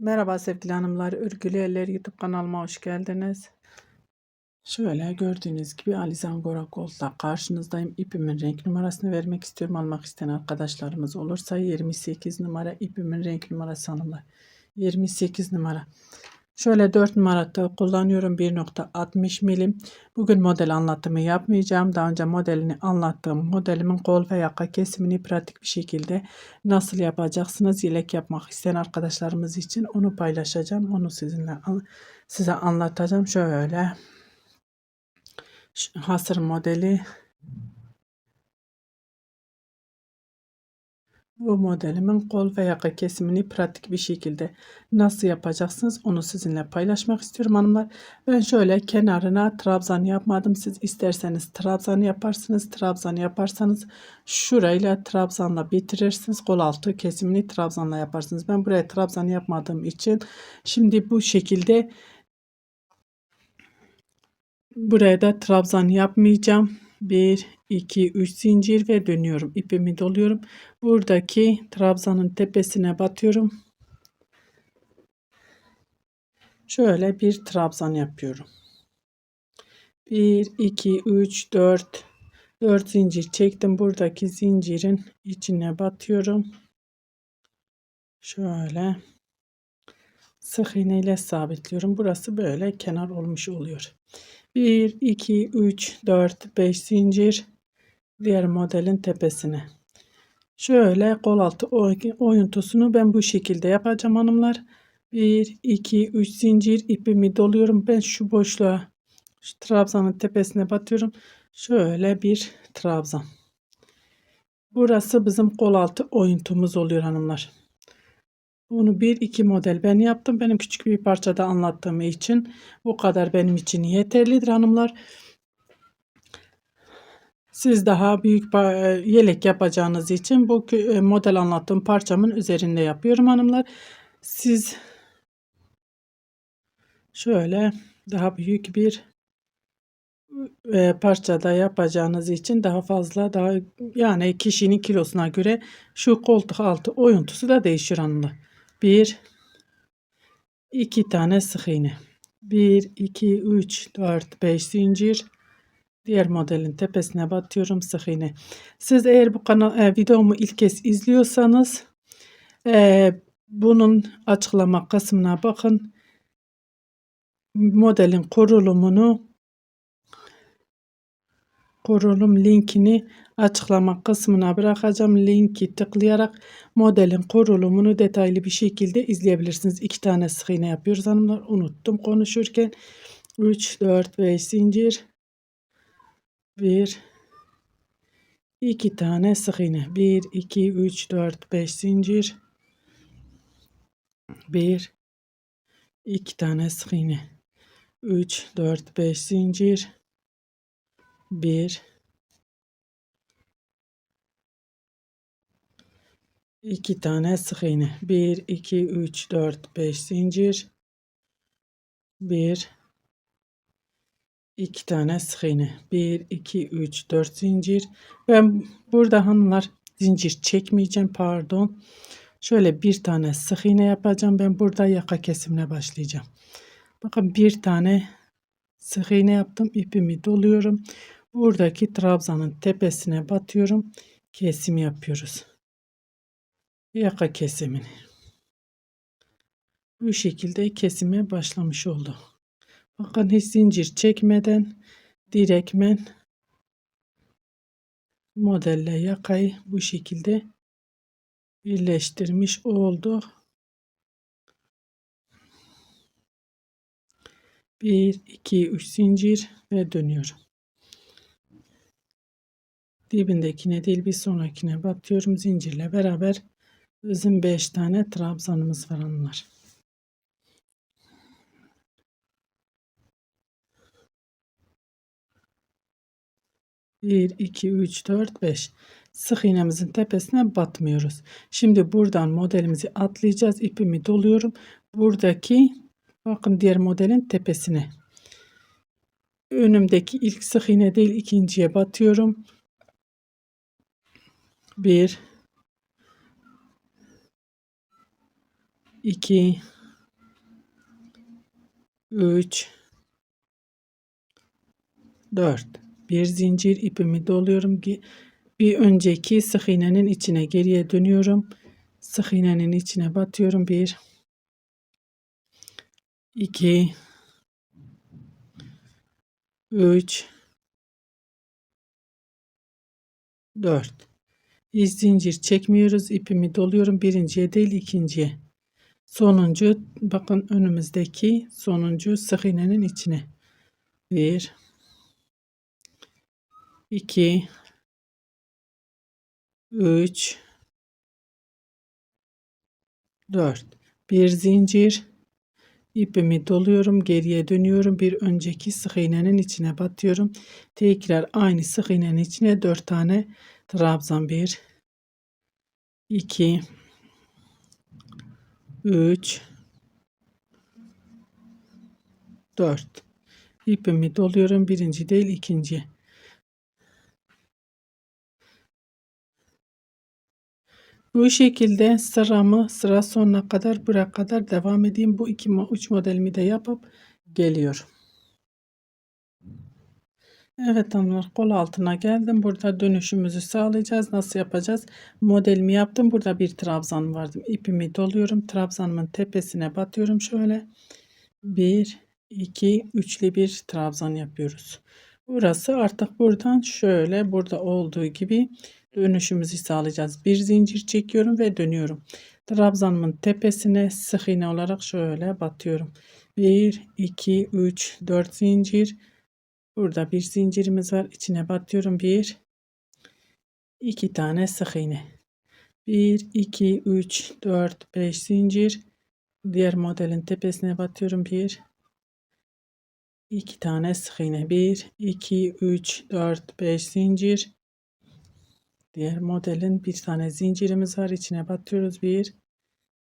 Merhaba sevgili hanımlar, Örgülü Eller YouTube kanalıma hoş geldiniz. Şöyle gördüğünüz gibi Alizan Gorakol'da karşınızdayım. İpimin renk numarasını vermek istiyorum. Almak isteyen arkadaşlarımız olursa 28 numara ipimin renk numarası hanımlar. 28 numara. Şöyle 4 numarada kullanıyorum 1.60 milim. Bugün model anlatımı yapmayacağım. Daha önce modelini anlattığım modelimin kol ve yaka kesimini pratik bir şekilde nasıl yapacaksınız yelek yapmak isteyen arkadaşlarımız için onu paylaşacağım. Onu sizinle size anlatacağım. Şöyle hasır modeli Bu modelimin kol ve yaka kesimini pratik bir şekilde nasıl yapacaksınız onu sizinle paylaşmak istiyorum hanımlar. Ben şöyle kenarına trabzan yapmadım. Siz isterseniz trabzan yaparsınız. Trabzan yaparsanız şurayla trabzanla bitirirsiniz. Kol altı kesimini trabzanla yaparsınız. Ben buraya trabzan yapmadığım için şimdi bu şekilde buraya da trabzan yapmayacağım. 1, 2, 3 zincir ve dönüyorum. İpimi doluyorum. Buradaki trabzanın tepesine batıyorum. Şöyle bir trabzan yapıyorum. 1, 2, 3, 4, 4 zincir çektim. Buradaki zincirin içine batıyorum. Şöyle sık iğne ile sabitliyorum. Burası böyle kenar olmuş oluyor. 1, 2, 3, 4, 5 zincir diğer modelin tepesine. Şöyle kol altı oyuntusunu ben bu şekilde yapacağım hanımlar. 1, 2, 3 zincir ipimi doluyorum. Ben şu boşluğa şu trabzanın tepesine batıyorum. Şöyle bir trabzan. Burası bizim kol altı oyuntumuz oluyor hanımlar. Bunu bir iki model ben yaptım. Benim küçük bir parçada anlattığım için bu kadar benim için yeterlidir hanımlar. Siz daha büyük yelek yapacağınız için bu e, model anlattığım parçamın üzerinde yapıyorum hanımlar. Siz şöyle daha büyük bir e, parçada yapacağınız için daha fazla daha yani kişinin kilosuna göre şu koltuk altı oyuntusu da değişir hanımlar. Bir, iki tane sık iğne. Bir, iki, üç, dört, beş zincir. Diğer modelin tepesine batıyorum sık iğne. Siz eğer bu kanal e, videomu ilk kez izliyorsanız e, bunun açıklama kısmına bakın. Modelin kurulumunu kurulum linkini açıklama kısmına bırakacağım. Linki tıklayarak modelin kurulumunu detaylı bir şekilde izleyebilirsiniz. İki tane sık iğne yapıyoruz hanımlar. Unuttum konuşurken. 3, 4, 5 zincir. 1, 2 tane sık iğne. 1, 2, 3, 4, 5 zincir. 1, 2 tane sık iğne. 3, 4, 5 zincir. 1, 2 tane sık iğne. 1, 2, 3, 4, 5 zincir. 1, 2 tane sık iğne. 1, 2, 3, 4 zincir. Ben burada hanımlar zincir çekmeyeceğim. Pardon. Şöyle bir tane sık iğne yapacağım. Ben burada yaka kesimine başlayacağım. Bakın bir tane sık iğne yaptım. İpimi doluyorum. Buradaki trabzanın tepesine batıyorum. Kesim yapıyoruz yaka kesimini. Bu şekilde kesime başlamış oldu. Bakın hiç zincir çekmeden direkmen modelle yakayı bu şekilde birleştirmiş oldu. Bir, iki, üç zincir ve dönüyorum. Dibindekine değil bir sonrakine batıyorum zincirle beraber Bizim 5 tane trabzanımız var onlar. Bir, iki, üç, dört, beş. Sık iğnemizin tepesine batmıyoruz. Şimdi buradan modelimizi atlayacağız. İpimi doluyorum. Buradaki bakın diğer modelin tepesine. Önümdeki ilk sık iğne değil ikinciye batıyorum. Bir, 2 3 4 bir zincir ipimi doluyorum ki bir önceki sık iğnenin içine geriye dönüyorum. Sık iğnenin içine batıyorum. 1 2 3 4 İz zincir çekmiyoruz ipimi doluyorum. Birinciye değil ikinciye. Sonuncu bakın önümüzdeki sonuncu sık iğnenin içine. 1 2 3 4 bir zincir ipimi doluyorum geriye dönüyorum. Bir önceki sık iğnenin içine batıyorum. Tekrar aynı sık iğnenin içine 4 tane trabzan 1 2 3 4 ipimi doluyorum. Birinci değil ikinci. Bu şekilde sıramı sıra sonuna kadar buraya kadar devam edeyim. Bu iki uç modelimi de yapıp geliyorum. Evet hanımlar kol altına geldim. Burada dönüşümüzü sağlayacağız. Nasıl yapacağız? Modelimi yaptım. Burada bir trabzan vardı. İpimi doluyorum. Trabzanımın tepesine batıyorum şöyle. 1 2 üçlü bir trabzan yapıyoruz. Burası artık buradan şöyle burada olduğu gibi dönüşümüzü sağlayacağız. Bir zincir çekiyorum ve dönüyorum. Trabzanımın tepesine sık iğne olarak şöyle batıyorum. 1 2 3 4 zincir. Burada bir zincirimiz var. İçine batıyorum. 1 2 tane sık iğne. 1 2 3 4 5 zincir. Diğer modelin tepesine batıyorum. 1 2 tane sık iğne. 1 2 3 4 5 zincir. Diğer modelin bir tane zincirimiz var. İçine batıyoruz. 1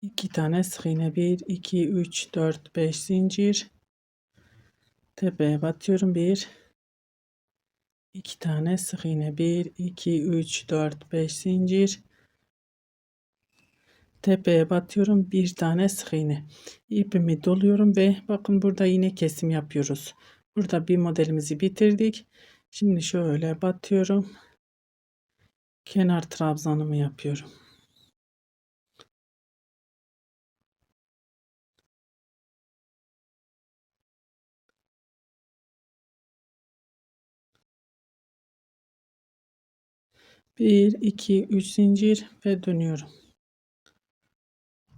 2 tane sık iğne. 1 2 3 4 5 zincir. Tepeye batıyorum. 1 2 tane sık iğne. 1 2 3 4 5 zincir. Tepeye batıyorum. Bir tane sık iğne. İpimi doluyorum ve bakın burada yine kesim yapıyoruz. Burada bir modelimizi bitirdik. Şimdi şöyle batıyorum kenar trabzanımı yapıyorum. Bir, iki, üç zincir ve dönüyorum.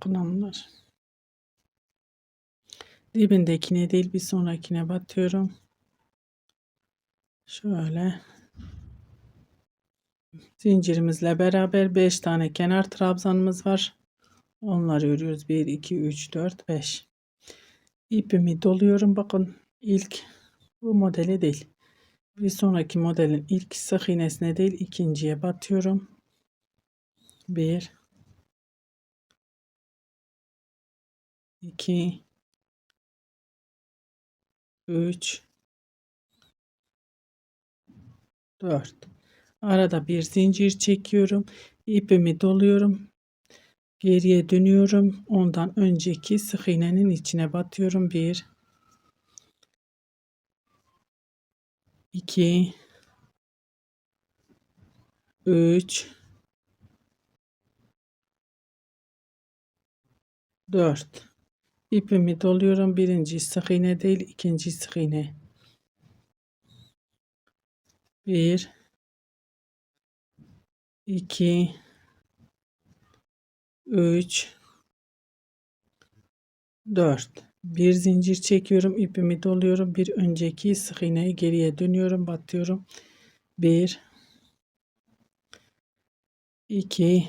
Kınamlar. Dibindekine değil bir sonrakine batıyorum. Şöyle Zincirimizle beraber 5 tane kenar trabzanımız var. Onları örüyoruz. 1, 2, 3, 4, 5. İpimi doluyorum. Bakın ilk bu modeli değil. Bir sonraki modelin ilk sık iğnesine değil ikinciye batıyorum. 1 2 3 4 Arada bir zincir çekiyorum. ipimi doluyorum. Geriye dönüyorum. Ondan önceki sık iğnenin içine batıyorum. 1 2 3 4 ipimi doluyorum. Birinci sık iğne değil, ikinci sık iğne. 1 2 3 4 bir zincir çekiyorum ipimi doluyorum. Bir önceki sık iğneyi geriye dönüyorum batıyorum. 1 2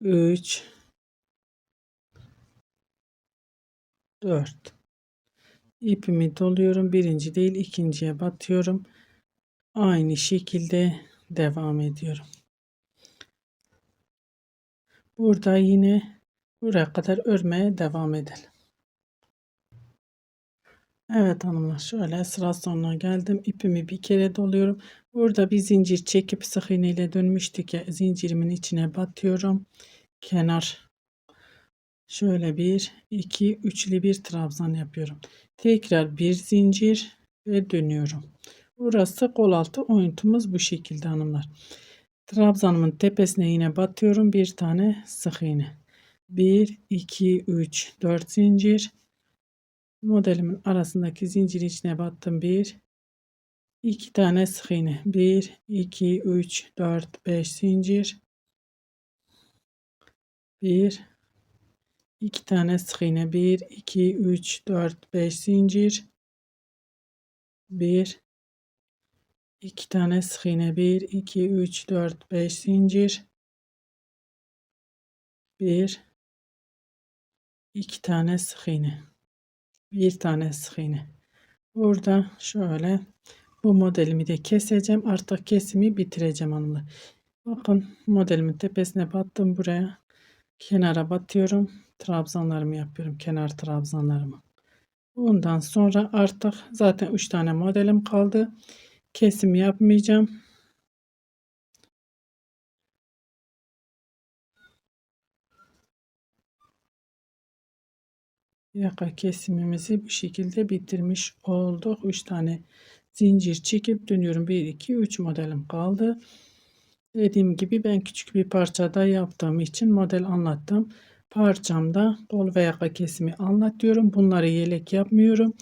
3 4 ipimi doluyorum. Birinci değil ikinciye batıyorum. Aynı şekilde devam ediyorum. Burada yine buraya kadar örmeye devam edelim. Evet hanımlar şöyle sıra sonuna geldim. İpimi bir kere doluyorum. Burada bir zincir çekip sık iğne ile dönmüştük ya zincirimin içine batıyorum. Kenar Şöyle bir, iki, üçlü bir trabzan yapıyorum. Tekrar bir zincir ve dönüyorum. Burası kol altı oyuntumuz bu şekilde hanımlar. Trabzanımın tepesine yine batıyorum. Bir tane sık iğne. 1, 2, 3, 4 zincir. Modelimin arasındaki zincir içine battım. 1, 2 tane sık iğne. 1, 2, 3, 4, 5 zincir. 1, 2 tane sık iğne. 1, 2, 3, 4, 5 zincir. 1, 2 tane sık iğne 1 2 3 4 5 zincir 1 2 tane sık iğne. Bir tane sık iğne. Burada şöyle bu modelimi de keseceğim. Artık kesimi bitireceğim hanımlar. Bakın modelimin tepesine battım buraya. Kenara batıyorum. Trabzanlarımı yapıyorum. Kenar trabzanlarımı. Bundan sonra artık zaten 3 tane modelim kaldı. Kesim yapmayacağım. Yaka kesimimizi bu şekilde bitirmiş olduk. 3 tane zincir çekip dönüyorum. 1 2 3 modelim kaldı. Dediğim gibi ben küçük bir parçada yaptığım için model anlattım. Parçamda kol ve yaka kesimi anlatıyorum. Bunları yelek yapmıyorum.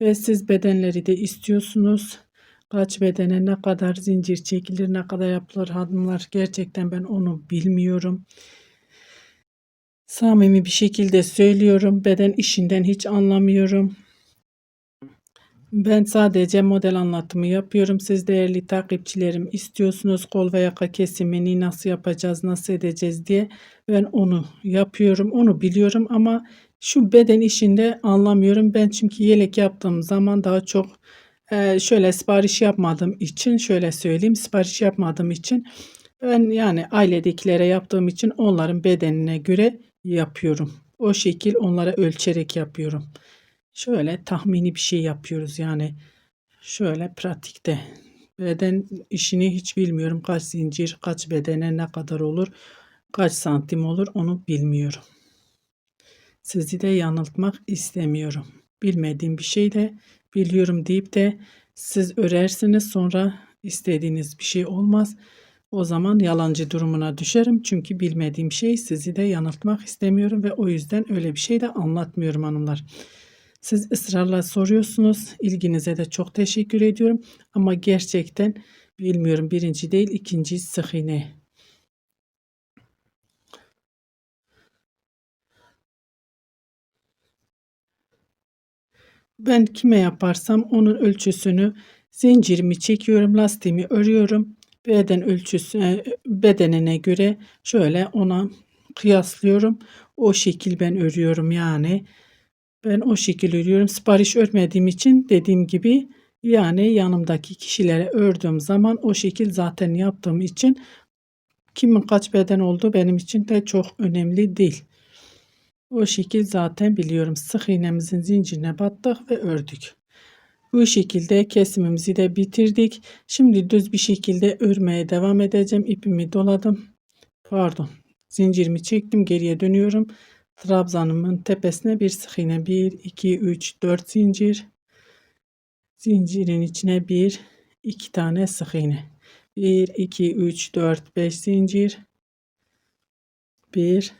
Ve siz bedenleri de istiyorsunuz kaç bedene ne kadar zincir çekilir ne kadar yapılır hanımlar gerçekten ben onu bilmiyorum. Samimi bir şekilde söylüyorum. Beden işinden hiç anlamıyorum. Ben sadece model anlatımı yapıyorum. Siz değerli takipçilerim istiyorsunuz kol ve yaka kesimini nasıl yapacağız, nasıl edeceğiz diye. Ben onu yapıyorum, onu biliyorum ama şu beden işinde anlamıyorum. Ben çünkü yelek yaptığım zaman daha çok ee, şöyle sipariş yapmadığım için şöyle söyleyeyim sipariş yapmadığım için ben yani ailedekilere yaptığım için onların bedenine göre yapıyorum. O şekil onlara ölçerek yapıyorum. Şöyle tahmini bir şey yapıyoruz yani şöyle pratikte. Beden işini hiç bilmiyorum. Kaç zincir, kaç bedene ne kadar olur, kaç santim olur onu bilmiyorum. Sizi de yanıltmak istemiyorum. Bilmediğim bir şey de biliyorum deyip de siz örersiniz sonra istediğiniz bir şey olmaz. O zaman yalancı durumuna düşerim. Çünkü bilmediğim şey sizi de yanıltmak istemiyorum ve o yüzden öyle bir şey de anlatmıyorum hanımlar. Siz ısrarla soruyorsunuz. İlginize de çok teşekkür ediyorum. Ama gerçekten bilmiyorum birinci değil ikinci sık iğne Ben kime yaparsam onun ölçüsünü zincirimi çekiyorum, lastiğimi örüyorum. Beden ölçüsü e, bedenine göre şöyle ona kıyaslıyorum. O şekil ben örüyorum yani. Ben o şekil örüyorum. Sipariş örmediğim için dediğim gibi yani yanımdaki kişilere ördüğüm zaman o şekil zaten yaptığım için kimin kaç beden olduğu benim için de çok önemli değil. O şekil zaten biliyorum. Sık iğnemizin zincirine battık ve ördük. Bu şekilde kesimimizi de bitirdik. Şimdi düz bir şekilde örmeye devam edeceğim. İpimi doladım. Pardon. Zincirimi çektim. Geriye dönüyorum. Trabzanımın tepesine bir sık iğne. 1, 2, 3, 4 zincir. Zincirin içine bir, iki tane sık iğne. 1, 2, 3, 4, 5 zincir. 1,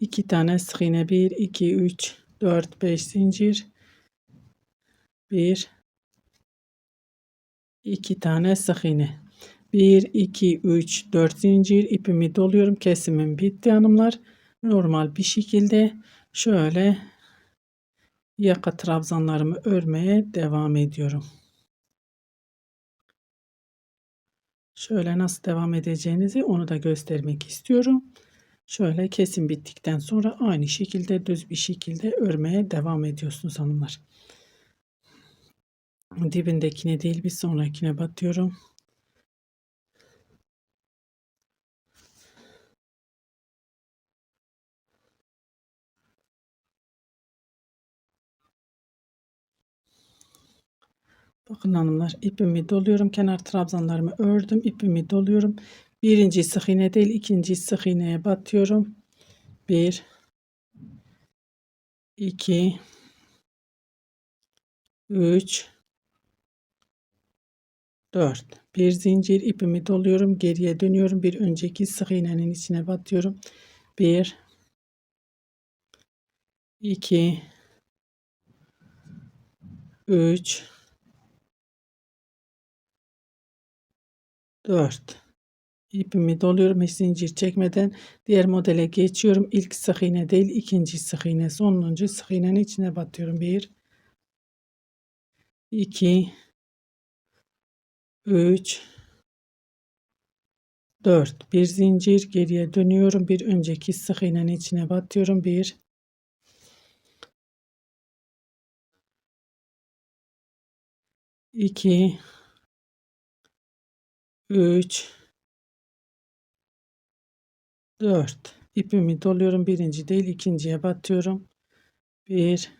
2 tane sık iğne 1 2 3 4 5 zincir 1 2 tane sık iğne. 1 2 3 4 zincir ipimi doluyorum. Kesimim bitti hanımlar. Normal bir şekilde şöyle yaka trabzanlarımı örmeye devam ediyorum. Şöyle nasıl devam edeceğinizi onu da göstermek istiyorum. Şöyle kesim bittikten sonra aynı şekilde düz bir şekilde örmeye devam ediyorsunuz hanımlar. Dibindekine değil bir sonrakine batıyorum. Bakın hanımlar ipimi doluyorum. Kenar trabzanlarımı ördüm. ipimi doluyorum. Birinci sık iğne değil ikinci sık iğneye batıyorum. 1 2 3 4 bir zincir ipimi doluyorum geriye dönüyorum bir önceki sık iğnenin içine batıyorum. 1 2 3 4 ipimi doluyorum hiç zincir çekmeden. Diğer modele geçiyorum. İlk sık iğne değil ikinci sık iğne sonuncu sık iğnenin içine batıyorum. 1 2 3 4 bir zincir geriye dönüyorum. Bir önceki sık iğnenin içine batıyorum. 1 2 3 4 ipimi doluyorum. Birinci değil ikinciye batıyorum. 1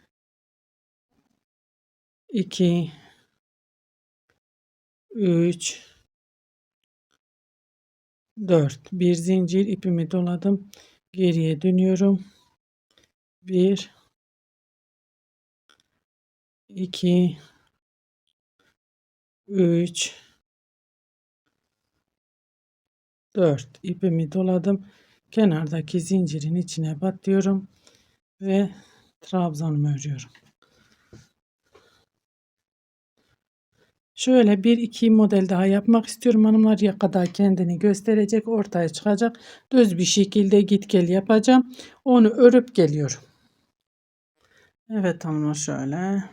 2 3 4 bir zincir ipimi doladım. Geriye dönüyorum. 1 2 3 4 ipimi doladım. Kenardaki zincirin içine batıyorum ve trabzanımı örüyorum Şöyle bir iki model daha yapmak istiyorum hanımlar. Ya kadar kendini gösterecek, ortaya çıkacak. Düz bir şekilde git gel yapacağım. Onu örüp geliyorum. Evet hanımlar şöyle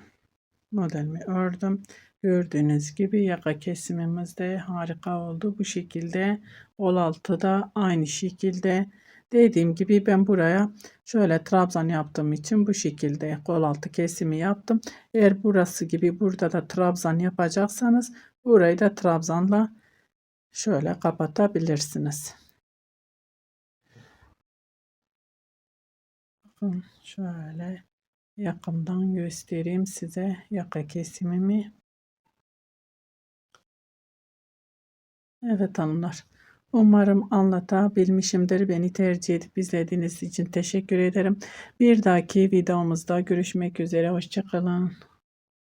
modelimi ördüm. Gördüğünüz gibi yaka kesimimiz de harika oldu. Bu şekilde ol altı da aynı şekilde Dediğim gibi ben buraya şöyle trabzan yaptığım için bu şekilde kol altı kesimi yaptım. Eğer burası gibi burada da trabzan yapacaksanız burayı da trabzanla şöyle kapatabilirsiniz. Bakın şöyle yakından göstereyim size yaka kesimimi. Evet hanımlar. Umarım anlatabilmişimdir. Beni tercih edip izlediğiniz için teşekkür ederim. Bir dahaki videomuzda görüşmek üzere. Hoşçakalın.